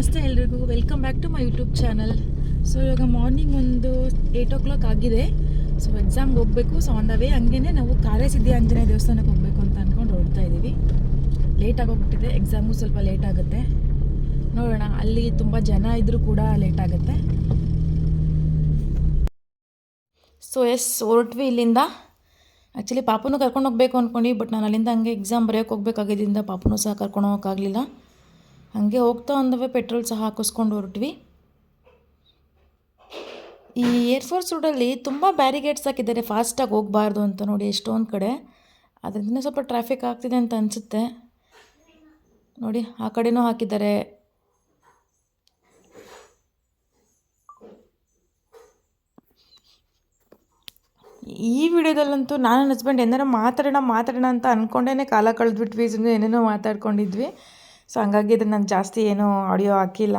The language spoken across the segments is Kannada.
ನಮಸ್ತೆ ಎಲ್ರಿಗೂ. Welcome back to my YouTube channel so ಇವಾಗ ಮಾರ್ನಿಂಗ್ ಒಂದು ಏಯ್ಟ್ ಓ ಕ್ಲಾಕ್ ಆಗಿದೆ. ಸೊ ಎಕ್ಸಾಮ್ಗೆ ಹೋಗಬೇಕು. ಸೊ ಆನ್ ದ ವೇ ಹಂಗೇ ನಾವು ಕಾರ್ಯಸಿದ್ಧಿ ಆಂಜನೇಯ ದೇವಸ್ಥಾನಕ್ಕೆ ಹೋಗಬೇಕು ಅಂತ ಅಂದ್ಕೊಂಡು ಹೊರಡ್ತಾ ಇದ್ದೀವಿ. ಲೇಟ್ ಆಗೋಗ್ಬಿಟ್ಟಿದೆ. ಎಕ್ಸಾಮು ಸ್ವಲ್ಪ ಲೇಟ್ ಆಗುತ್ತೆ. ನೋಡೋಣ. ಅಲ್ಲಿ ತುಂಬ ಜನ ಇದ್ದರೂ ಕೂಡ ಲೇಟ್ ಆಗುತ್ತೆ. ಸೊ ಎಸ್ ಹೊರಟ್ವಿ ಇಲ್ಲಿಂದ. ಆ್ಯಕ್ಚುಲಿ ಪಾಪನೂ ಕರ್ಕೊಂಡು ಹೋಗಬೇಕು ಅಂದ್ಕೊಂಡು ಬಟ್ ನಾನು ಅಲ್ಲಿಂದ ಹಂಗೆ ಎಕ್ಸಾಮ್ ಬರೆಯೋಕೆ ಹೋಗ್ಬೇಕಾಗಿದ್ದರಿಂದ ಪಾಪನೂ ಸಹ ಕರ್ಕೊಂಡು ಹೋಗೋಕ್ಕಾಗಲಿಲ್ಲ. ಹಾಗೆ ಹೋಗ್ತಾ ಒಂದವೇ ಪೆಟ್ರೋಲ್ ಸಹ ಹಾಕಿಸ್ಕೊಂಡು ಹೊರಟ್ವಿ. ಈ ಏರ್ಫೋರ್ಸ್ ರೋಡಲ್ಲಿ ತುಂಬ ಬ್ಯಾರಿಗೇಡ್ಸ್ ಹಾಕಿದ್ದಾರೆ ಫಾಸ್ಟಾಗಿ ಹೋಗಬಾರ್ದು ಅಂತ ನೋಡಿ ಎಷ್ಟೊಂದು ಕಡೆ. ಅದರಿಂದ ಸ್ವಲ್ಪ ಟ್ರಾಫಿಕ್ ಆಗ್ತಿದೆ ಅಂತ ಅನಿಸುತ್ತೆ. ನೋಡಿ, ಆ ಕಡೆನೂ ಹಾಕಿದ್ದಾರೆ. ಈ ವಿಡಿಯೋದಲ್ಲಂತೂ ನಾನು ನನ್ನ ಹಸ್ಬೆಂಡ್ ಏನಾರ ಮಾತಾಡೋಣ ಮಾತಾಡೋಣ ಅಂತ ಅಂದ್ಕೊಂಡೇ ಕಾಲ ಕಳೆದ್ಬಿಟ್ವಿ ಏನೇನೋ ಮಾತಾಡ್ಕೊಂಡಿದ್ವಿ. ಸೊ ಹಂಗಾಗಿ ಇದನ್ನು ನಾನು ಜಾಸ್ತಿ ಏನೂ ಆಡಿಯೋ ಹಾಕಿಲ್ಲ.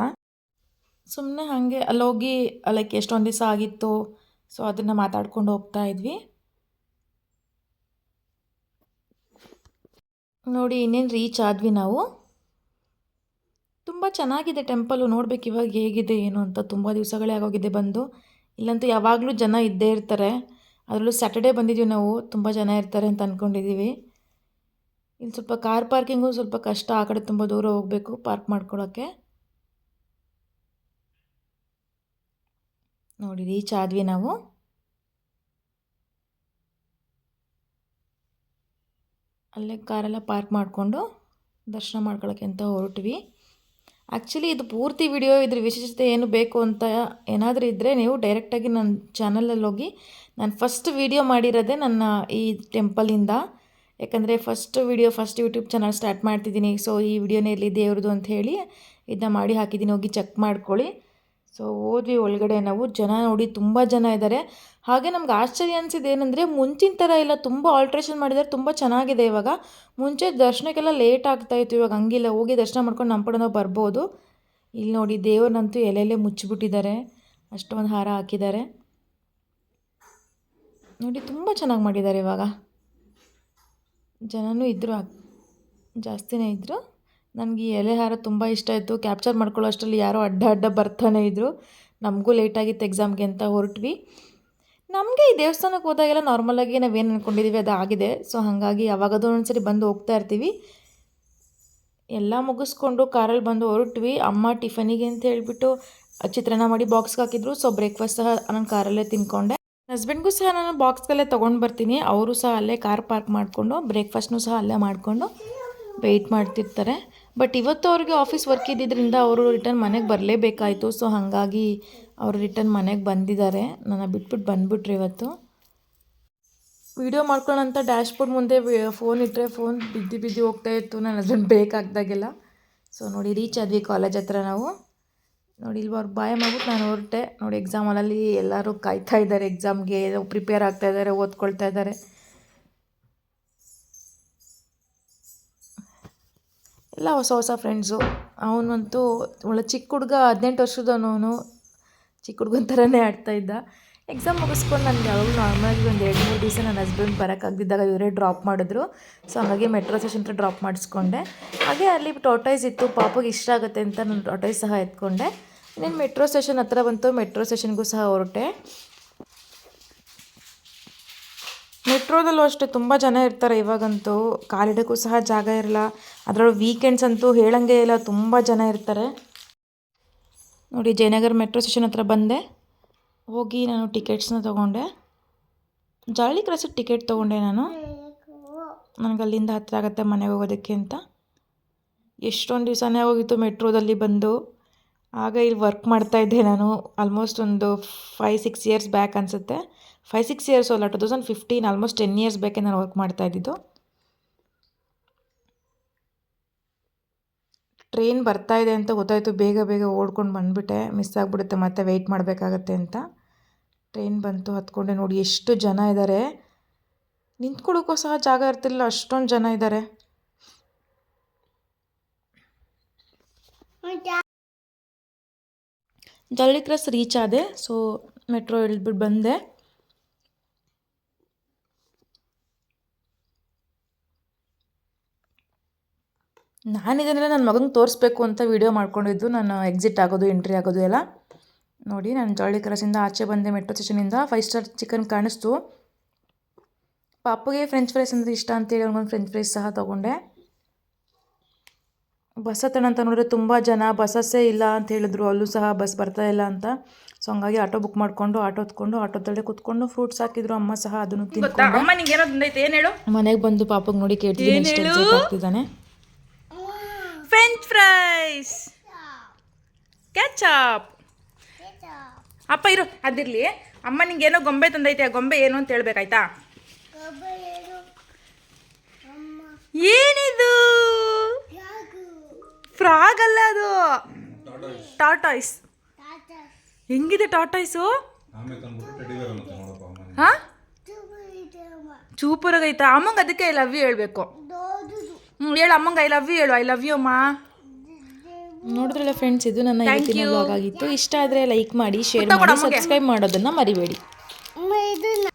ಸುಮ್ಮನೆ ಹಾಗೆ ಅಲ್ಲೋಗಿ ಲೈಕ್ ಎಷ್ಟೊಂದು ದಿವಸ ಆಗಿತ್ತು ಸೊ ಅದನ್ನು ಮಾತಾಡ್ಕೊಂಡು ಹೋಗ್ತಾ ಇದ್ವಿ. ನೋಡಿ, ಇನ್ನೇನು ರೀಚ್ ಆದ್ವಿ ನಾವು. ತುಂಬ ಚೆನ್ನಾಗಿದೆ ಟೆಂಪಲು ನೋಡ್ಬೇಕು ಇವಾಗ ಹೇಗಿದೆ, ಏನು ಅಂತ. ತುಂಬ ದಿವಸಗಳೇ ಆಗೋಗಿದೆ ಬಂದು. ಇಲ್ಲಂತೂ ಯಾವಾಗಲೂ ಜನ ಇದ್ದೇ ಇರ್ತಾರೆ. ಅದರಲ್ಲೂ ಸ್ಯಾಟರ್ಡೇ ಬಂದಿದ್ದೀವಿ ನಾವು, ತುಂಬ ಜನ ಇರ್ತಾರೆ ಅಂತ ಅಂದ್ಕೊಂಡಿದ್ದೀವಿ ಇಲ್ಲಿ ಸ್ವಲ್ಪ ಕಾರ್ ಪಾರ್ಕಿಂಗು ಸ್ವಲ್ಪ ಕಷ್ಟ ಆ ಕಡೆ ತುಂಬ ದೂರ ಹೋಗಬೇಕು ಪಾರ್ಕ್ ಮಾಡ್ಕೊಳ್ಳೋಕ್ಕೆ ನೋಡಿ, ರೀಚ್ ಆದ್ವಿ ನಾವು. ಅಲ್ಲೇ ಕಾರೆಲ್ಲ ಪಾರ್ಕ್ ಮಾಡಿಕೊಂಡು ದರ್ಶನ ಮಾಡ್ಕೊಳ್ಳೋಕ್ಕೆ ಅಂತ ಹೊರಟ್ವಿ. ಆ್ಯಕ್ಚುಲಿ ಇದು ಪೂರ್ತಿ ವಿಡಿಯೋ, ಇದ್ರ ವಿಶೇಷತೆ ಏನು ಬೇಕು ಅಂತ ಏನಾದರೂ ಇದ್ದರೆ ನೀವು ಡೈರೆಕ್ಟಾಗಿ ನನ್ನ ಚಾನಲಲ್ಲಿ ಹೋಗಿ, ನಾನು ಫಸ್ಟ್ ವಿಡಿಯೋ ಮಾಡಿರೋದೇ ನನ್ನ ಈ ಟೆಂಪಲಿಂದ. ಯಾಕಂದರೆ first video first YouTube channel start ಮಾಡ್ತಿದ್ದೀನಿ. ಸೊ ಈ ವಿಡಿಯೋನೇ ಇರಲಿ ದೇವ್ರದ್ದು ಅಂತ ಹೇಳಿ ಇದನ್ನ ಮಾಡಿ ಹಾಕಿದ್ದೀನಿ. ಹೋಗಿ ಚೆಕ್ ಮಾಡ್ಕೊಳ್ಳಿ. ಸೊ ಹೋದ್ವಿ ಒಳಗಡೆ ನಾವು. ಜನ ನೋಡಿ ತುಂಬ ಜನ ಇದ್ದಾರೆ ಹಾಗೆ ನಮ್ಗೆ ಆಶ್ಚರ್ಯ ಅನಿಸಿದ್ದು ಏನಂದರೆ ಮುಂಚಿನ ಥರ ಇಲ್ಲ. ತುಂಬ ಆಲ್ಟ್ರೇಷನ್ ಮಾಡಿದ್ದಾರೆ ತುಂಬ ಚೆನ್ನಾಗಿದೆ ಇವಾಗ. ಮುಂಚೆ ದರ್ಶನಕ್ಕೆಲ್ಲ ಲೇಟ್ ಆಗ್ತಾಯಿತ್ತು ಇವಾಗ ಹಂಗಿಲ್ಲ. ಹೋಗಿ ದರ್ಶನ ಮಾಡ್ಕೊಂಡು ನಮ್ಮ ನಾವು ಬರ್ಬೋದು. ಇಲ್ಲಿ ನೋಡಿ ದೇವ್ರನ್ನಂತೂ ಎಲೆಲೆ ಮುಚ್ಚಿಬಿಟ್ಟಿದ್ದಾರೆ. ಅಷ್ಟೊಂದು ಹಾರ ಹಾಕಿದ್ದಾರೆ. ನೋಡಿ, ತುಂಬ ಚೆನ್ನಾಗಿ ಮಾಡಿದ್ದಾರೆ ಇವಾಗ. ಜನನೂ ಇದ್ದರು ಜಾಸ್ತಿನೇ ಇದ್ದರು ನನಗೆ ಈ ಎಲೆ ಹಾರ ತುಂಬ ಇಷ್ಟ ಆಯಿತು. ಕ್ಯಾಪ್ಚರ್ ಮಾಡ್ಕೊಳ್ಳೋ ಅಷ್ಟರಲ್ಲಿ ಯಾರೋ ಅಡ್ಡ ಅಡ್ಡ ಬರ್ತಾನೆ ಇದ್ದರು ನಮಗೂ ಲೇಟಾಗಿತ್ತು ಎಕ್ಸಾಮ್ಗೆ ಅಂತ ಹೊರಟ್ವಿ. ನಮಗೆ ಈ ದೇವಸ್ಥಾನಕ್ಕೆ ಹೋದಾಗೆಲ್ಲ ನಾರ್ಮಲಾಗಿ ನಾವೇನು ಅಂದ್ಕೊಂಡಿದ್ದೀವಿ ಅದು ಆಗಿದೆ. ಸೊ ಹಾಗಾಗಿ ಯಾವಾಗದೋ ಒಂದ್ಸರಿ ಬಂದು ಹೋಗ್ತಾ ಇರ್ತೀವಿ. ಎಲ್ಲ ಮುಗಿಸ್ಕೊಂಡು ಕಾರಲ್ಲಿ ಬಂದು ಹೊರಟ್ವಿ. ಅಮ್ಮ ಟಿಫನಿಗೆ ಅಂತ ಹೇಳಿಬಿಟ್ಟು ಚಿತ್ರಾನ್ನ ಮಾಡಿ ಬಾಕ್ಸ್ಗೆ ಹಾಕಿದ್ರು. ಸೊ ಬ್ರೇಕ್ಫಾಸ್ಟ್ ಸಹ ನಾನು ಕಾರಲ್ಲೇ ತಿನ್ಕೊಂಡೆ. ಹಸ್ಬೆಂಡ್ಗೂ ಸಹ ನಾನು ಬಾಕ್ಸ್ಗಲ್ಲೇ ತೊಗೊಂಡು ಬರ್ತೀನಿ. ಅವರು ಸಹ ಅಲ್ಲೇ ಕಾರ್ ಪಾರ್ಕ್ ಮಾಡಿಕೊಂಡು ಬ್ರೇಕ್ಫಾಸ್ಟ್ನೂ ಸಹ ಅಲ್ಲೇ ಮಾಡಿಕೊಂಡು ವೆಯ್ಟ್ ಮಾಡ್ತಿರ್ತಾರೆ. ಬಟ್ ಇವತ್ತು ಅವ್ರಿಗೆ ಆಫೀಸ್ ವರ್ಕ್ ಇದ್ದಿದ್ದರಿಂದ ಅವರು ರಿಟರ್ನ್ ಮನೆಗೆ ಬರಲೇಬೇಕಾಯಿತು. ಸೊ ಹಾಗಾಗಿ ಅವರು ರಿಟರ್ನ್ ಮನೆಗೆ ಬಂದಿದ್ದಾರೆ. ನನ್ನ ಬಿಟ್ಬಿಟ್ಟು ಬಂದುಬಿಟ್ರಿ ಇವತ್ತು. ವಿಡಿಯೋ ಮಾಡ್ಕೊಳ್ಳೋಂಥ ಡ್ಯಾಶ್ಬೋರ್ಡ್ ಮುಂದೆ ಫೋನ್ ಇಟ್ಟರೆ ಫೋನ್ ಬಿದ್ದು ಬಿದ್ದು ಹೋಗ್ತಾ ಇತ್ತು. ನಾನು ಹಸ್ಬೆಂಡ್ ಬೇಕಾಗ್ದಾಗೆಲ್ಲ ಸೊ ನೋಡಿ ರೀಚ್ ಆದ್ವಿ ಕಾಲೇಜ್ ಹತ್ರ ನಾವು. ನೋಡಿ, ಇಲ್ಲಿ ಅವ್ರು ಬಾಯ ಮಾಡ್ಬಿಟ್ಟು ನಾನು ಹೊರಟೆ. ನೋಡಿ ಎಕ್ಸಾಮ್ ಹಾಲಲ್ಲಿ ಎಲ್ಲರೂ ಕಾಯ್ತಾ ಇದ್ದಾರೆ. ಎಕ್ಸಾಮ್ಗೆ ಪ್ರಿಪೇರ್ ಆಗ್ತಾ ಇದ್ದಾರೆ, ಓದ್ಕೊಳ್ತಾ ಇದ್ದಾರೆ. ಎಲ್ಲ ಹೊಸ ಹೊಸ ಫ್ರೆಂಡ್ಸು ಅವನಂತೂ ಒಳ್ಳೆ ಚಿಕ್ಕ ಹುಡುಗ, ಹದಿನೆಂಟು ವರ್ಷದವನು ಚಿಕ್ಕ ಹುಡುಗನ ಥರನೇ ಇದ್ದ. ಎಕ್ಸಾಮ್ ಮುಗಿಸ್ಕೊಂಡು ನನಗೆ ಯಾವಾಗಲೂ ನಾರ್ಮಲಾಗಿ ಒಂದು ಎರಡು ಮೂರು ದಿವಸ ನನ್ನ ಹಸ್ಬೆಂಡ್ ಬರೋಕ್ಕಾಗ್ದಿದ್ದಾಗ ಇವರೇ ಡ್ರಾಪ್ ಮಾಡಿದ್ರು. ಸೊ ಹಾಗಾಗಿ ಮೆಟ್ರೋ ಸ್ಟೇಷನ್ ಡ್ರಾಪ್ ಮಾಡಿಸ್ಕೊಂಡೆ. ಹಾಗೆ ಅಲ್ಲಿ ಟೋಟೈಸ್ ಇತ್ತು. ಪಾಪಗೆ ಇಷ್ಟ ಆಗುತ್ತೆ ಅಂತ ನಾನು ಟೋಟೈಸ್ ಸಹ ಎತ್ಕೊಂಡೆ. ಇನ್ನೇನು ಮೆಟ್ರೋ ಸ್ಟೇಷನ್ ಹತ್ರ ಬಂತು ಮೆಟ್ರೋ ಸ್ಟೇಷನ್ಗೂ ಸಹ ಹೊರಟೆ. ಮೆಟ್ರೋದಲ್ಲೂ ಅಷ್ಟೇ, ತುಂಬ ಜನ ಇರ್ತಾರೆ ಇವಾಗಂತೂ. ಕಾಲಿಡೋಕ್ಕೂ ಸಹ ಜಾಗ ಇರಲ್ಲ. ಅದರೊಳಗೆ ವೀಕೆಂಡ್ಸ್ ಅಂತೂ ಹೇಳಂಗೆ ಇಲ್ಲ, ತುಂಬ ಜನ ಇರ್ತಾರೆ. ನೋಡಿ, ಜಯನಗರ ಮೆಟ್ರೋ ಸ್ಟೇಷನ್ ಹತ್ರ ಬಂದೆ. ಹೋಗಿ ನಾನು ಟಿಕೆಟ್ಸ್ನ ತೊಗೊಂಡೆ. ಜಾಳಿ ಕ್ರಾಸಿಗೆ ಟಿಕೆಟ್ ತೊಗೊಂಡೆ ನಾನು. ನನಗೆ ಅಲ್ಲಿಂದ ಹತ್ತಿರ ಆಗುತ್ತೆ ಮನೆಗೆ ಹೋಗೋದಕ್ಕೆ ಅಂತ. ಎಷ್ಟೊಂದು ದಿವಸನೇ ಹೋಗಿತ್ತು ಮೆಟ್ರೋದಲ್ಲಿ ಬಂದು. ಆಗ ಇಲ್ಲಿ ವರ್ಕ್ ಮಾಡ್ತಾಯಿದ್ದೆ ನಾನು ಆಲ್ಮೋಸ್ಟ್ ಒಂದು ಫೈ ಸಿಕ್ಸ್ ಇಯರ್ಸ್ ಬ್ಯಾಕ್ ಅನಿಸುತ್ತೆ. ಫೈ ಸಿಕ್ಸ್ ಇಯರ್ಸ್ ಅಲ್ಲ two thousand fifteen almost ten years ಬೇಕೆ ನಾನು ವರ್ಕ್ ಮಾಡ್ತಾ ಇದ್ದಿದ್ದು. ಟ್ರೈನ್ ಬರ್ತಾ ಇದೆ ಅಂತ ಗೊತ್ತಾಯಿತು, ಬೇಗ ಬೇಗ ಓಡ್ಕೊಂಡು ಬಂದುಬಿಟ್ಟೆ. ಮಿಸ್ ಆಗಿಬಿಡುತ್ತೆ, ಮತ್ತೆ ವೆಯ್ಟ್ ಮಾಡಬೇಕಾಗತ್ತೆ ಅಂತ. ಟ್ರೈನ್ ಬಂತು, ಹತ್ಕೊಂಡೆ ನೋಡಿ ಎಷ್ಟು ಜನ ಇದ್ದಾರೆ ನಿಂತ್ಕೊಳ್ಳೋಕ್ಕೂ ಸಹ ಜಾಗ ಇರ್ತಿಲ್ಲ ಅಷ್ಟೊಂದು ಜನ ಇದ್ದಾರೆ ಜಲ್ದಿ ಕ್ರಾಸ್ ರೀಚ್ ಆದೆ ಸೊ ಮೆಟ್ರೋ ಇಳಿದ್ಬಿಟ್ಟು ಬಂದೆ. ನಾನು ಇದನ್ನೆಲ್ಲ ನನ್ನ ಮಗನಿಗೆ ತೋರಿಸ್ಬೇಕು ಅಂತ ವಿಡಿಯೋ ಮಾಡ್ಕೊಂಡಿದ್ದು, ನಾನು ಎಕ್ಸಿಟ್ ಆಗೋದು ಎಂಟ್ರಿ ಆಗೋದು ಎಲ್ಲ. ನೋಡಿ, ನಾನು ಜವಳಿ ಕ್ರಾಸಿಂದ ಆಚೆ ಬಂದೆ ಮೆಟ್ರೋ ಸ್ಟೇಷನಿಂದ ಫೈವ್ ಸ್ಟಾರ್ ಚಿಕನ್ ಕಾಣಿಸ್ತು. ಪಾಪುಗೆ ಫ್ರೆಂಚ್ ಫ್ರೈಸ್ ಅಂದರೆ ಇಷ್ಟ ಅಂತೇಳಿ ಅವ್ನಿಗೊಂದು ಫ್ರೆಂಚ್ ಫ್ರೈಸ್ ಸಹ ತೊಗೊಂಡೆ. ಬಸ್ ಹತ್ತೋಣ ಅಂತ ನೋಡಿದ್ರೆ ತುಂಬ ಜನ ಬಸ್ಸಸ್ಸೇ ಇಲ್ಲ ಅಂತ ಹೇಳಿದ್ರು. ಅಲ್ಲೂ ಸಹ ಬಸ್ ಬರ್ತಾ ಇಲ್ಲ ಅಂತ. ಸೊ ಹಂಗಾಗಿ ಆಟೋ ಬುಕ್ ಮಾಡಿಕೊಂಡು ಆಟೋ ಹೊತ್ಕೊಂಡು ಆಟೋದಲ್ಲೇ ಕುತ್ಕೊಂಡು ಫ್ರೂಟ್ಸ್ ಹಾಕಿದ್ರು. ಅಮ್ಮ ಸಹ ಅದನ್ನು ತಿನ್ಕೊಂಡು ಅಮ್ಮ ನಿಂಗೆ ಏನೋ ತಂದೈತೆ ಏನು ಹೇಳು? ಮನೆಗೆ ಬಂದು ಪಾಪಗೆ ನೋಡಿ ಕೇಳ್ತಿದ್ದೀನಿ. ಫ್ರೆಂಚ್ ಫ್ರೈಸ್ ಕ್ಯಾಚಪ್ ಅಪ್ಪ ಇರು ಅದಿರ್ಲಿ. ಅಮ್ಮ ನಿಂಗೆ ಏನೋ ಗೊಂಬೆ ತಂದೈತೆ. ಆ ಗೊಂಬೆ ಏನು ಅಂತ ಹೇಳ್ಬೇಕಾಯ್ತಾ? ಏನಿದು? ಫ್ರಾಗ್ ಅಲ್ಲ ಅದು. ಟಾಟಾಯ್ಸ್. ಹೆಂಗಿದೆ ಟಾಟಾಯ್ಸು? ಹಾ? ಚೂಪರಾಗೈತಾ? ಅಮ್ಮಂಗ ಅದಕ್ಕೆ ಐ ಲವ್ ಯು ಹೇಳ್ಬೇಕು. ಹ್ಞೂ ಹೇಳು ಅಮ್ಮಂಗ ಐ ಲವ್ ಯು ಹೇಳು. ಐ ಲವ್ ಯು ಅಮ್ಮ. ನೋಡಿದ್ರಲ್ಲ ಫ್ರೆಂಡ್ಸ್ ಇದು ನನ್ನ ಇವತ್ತಿನ you. ಆಗಿತ್ತು. ಇಷ್ಟ ಆದರೆ ಲೈಕ್ ಮಾಡಿ ಶೇರ್ ಮಾಡಿ ಸಬ್ಸ್ಕ್ರೈಬ್ ಮಾಡೋದನ್ನು ಮರಿಬೇಡಿ. ಇದನ್ನ